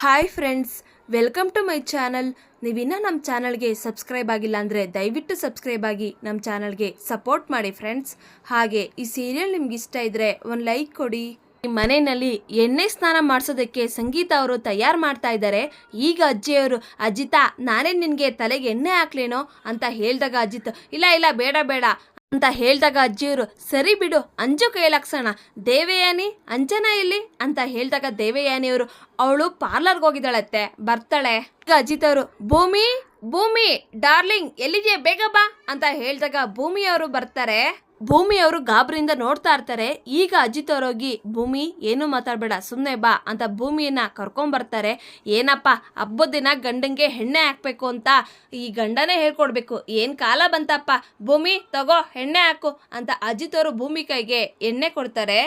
Hi friends welcome to my channel ನೀವಿನ್ನ ನಮ್ಮ ಚಾನಲ್ಗೆ subscribe ಆಗಿಲ್ಲ ಅಂದರೆ ದಯವಿಟ್ಟು ಸಬ್ಸ್ಕ್ರೈಬ್ ಆಗಿ ನಮ್ಮ ಚಾನಲ್ಗೆ ಸಪೋರ್ಟ್ ಮಾಡಿ ಫ್ರೆಂಡ್ಸ್ ಹಾಗೆ ಈ ಸೀರಿಯಲ್ ನಿಮ್ಗೆ ಇಷ್ಟ ಇದ್ದರೆ ಒಂದು ಲೈಕ್ ಕೊಡಿ. ನಿಮ್ಮ ಮನೆಯಲ್ಲಿ ಎಣ್ಣೆ ಸ್ನಾನ ಮಾಡಿಸೋದಕ್ಕೆ ಸಂಗೀತ ಅವರು ತಯಾರು ಮಾಡ್ತಾ ಇದ್ದಾರೆ. ಈಗ ಅಜ್ಜಿಯವರು, ಅಜಿತಾ, ನಾನೇ ನಿನಗೆ ತಲೆಗೆ ಎಣ್ಣೆ ಹಾಕ್ಲೇನೋ? ಅಂತ ಹೇಳಿದಾಗ ಅಜಿತ್, ಇಲ್ಲ ಇಲ್ಲ, ಬೇಡ ಬೇಡ. ಅಂತ ಹೇಳಿದಾಗ ಅಜ್ಜಿಯವರು, ಸರಿ ಬಿಡು, ಅಂಜು ಕೈಲಾಕ್ಸೋಣ ದೇವಯಾನಿ, ಅಂಜನಾ ಇಲ್ಲಿ? ಅಂತ ಹೇಳಿದಾಗ ದೇವಯಾನಿಯವರು, ಅವಳು ಪಾರ್ಲರ್ಗೆ ಹೋಗಿದ್ದಾಳತ್ತೆ, ಬರ್ತಾಳೆ. ಈಗ ಅಜಿತ್ ಭೂಮಿ ಭೂಮಿ ಡಾರ್ಲಿಂಗ್ ಎಲ್ಲಿದೆಯಾ, ಬೇಗ ಬಾ ಅಂತ ಹೇಳಿದಾಗ ಭೂಮಿಯವರು ಬರ್ತಾರೆ. ಭೂಮಿ ಅವರು ಗಾಬರಿಯಿಂದ ನೋಡ್ತಾ ಇರ್ತಾರೆ. ಈಗ ಅಜಿತ್ ಅವರೋಗಿ, ಭೂಮಿ, ಏನು ಮಾತಾಡಬೇಡ ಸುಮ್ಮನೆ ಬಾ ಅಂತ ಭೂಮಿಯನ್ನ ಕರ್ಕೊಂಬರ್ತಾರೆ ಏನಪ್ಪ, ಹಬ್ಬದ ದಿನ ಗಂಡಂಗೆ ಎಣ್ಣೆ ಹಾಕ್ಬೇಕು ಅಂತ ಈ ಗಂಡನೇ ಹೇಳ್ಕೊಡ್ಬೇಕು. ಏನು ಕಾಲ ಬಂತಪ್ಪ? ಭೂಮಿ, ತಗೋ, ಎಣ್ಣೆ ಹಾಕು ಅಂತ ಅಜಿತ್ ಅವರು ಭೂಮಿ ಕೈಗೆ ಎಣ್ಣೆ ಕೊಡ್ತಾರೆ.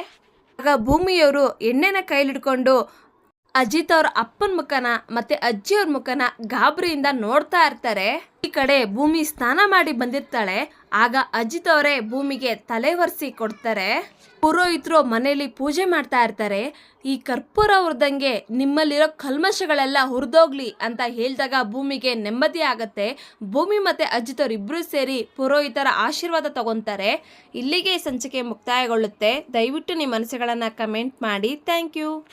ಆಗ ಭೂಮಿಯವರು ಎಣ್ಣೆನ ಕೈಲಿಡ್ಕೊಂಡು ಅಜಿತ್ ಅವ್ರ ಅಪ್ಪನ ಮುಖನ ಮತ್ತೆ ಅಜ್ಜಿಯವ್ರ ಮುಖನ ಗಾಬರಿಯಿಂದ ನೋಡ್ತಾ ಇರ್ತಾರೆ. ಈ ಕಡೆ ಭೂಮಿ ಸ್ನಾನ ಮಾಡಿ ಬಂದಿರ್ತಾಳೆ. ಆಗ ಅಜಿತ್ ಅವರೇ ಭೂಮಿಗೆ ತಲೆ ಒರೆಸಿ ಕೊಡ್ತಾರೆ. ಪುರೋಹಿತರು ಮನೆಯಲ್ಲಿ ಪೂಜೆ ಮಾಡ್ತಾ ಇರ್ತಾರೆ. ಈ ಕರ್ಪೂರ ಹುರಿದಂಗೆ ನಿಮ್ಮಲ್ಲಿರೋ ಕಲ್ಮಶಗಳೆಲ್ಲ ಹುರಿದೋಗ್ಲಿ ಅಂತ ಹೇಳಿದಾಗ ಭೂಮಿಗೆ ನೆಮ್ಮದಿ ಆಗತ್ತೆ. ಭೂಮಿ ಮತ್ತೆ ಅಜಿತ್ ಸೇರಿ ಪುರೋಹಿತರ ಆಶೀರ್ವಾದ ತಗೊತಾರೆ. ಇಲ್ಲಿಗೆ ಸಂಚಿಕೆ ಮುಕ್ತಾಯಗೊಳ್ಳುತ್ತೆ. ದಯವಿಟ್ಟು ನಿಮ್ಮ ಮನಸ್ಸುಗಳನ್ನು ಕಮೆಂಟ್ ಮಾಡಿ. Thank you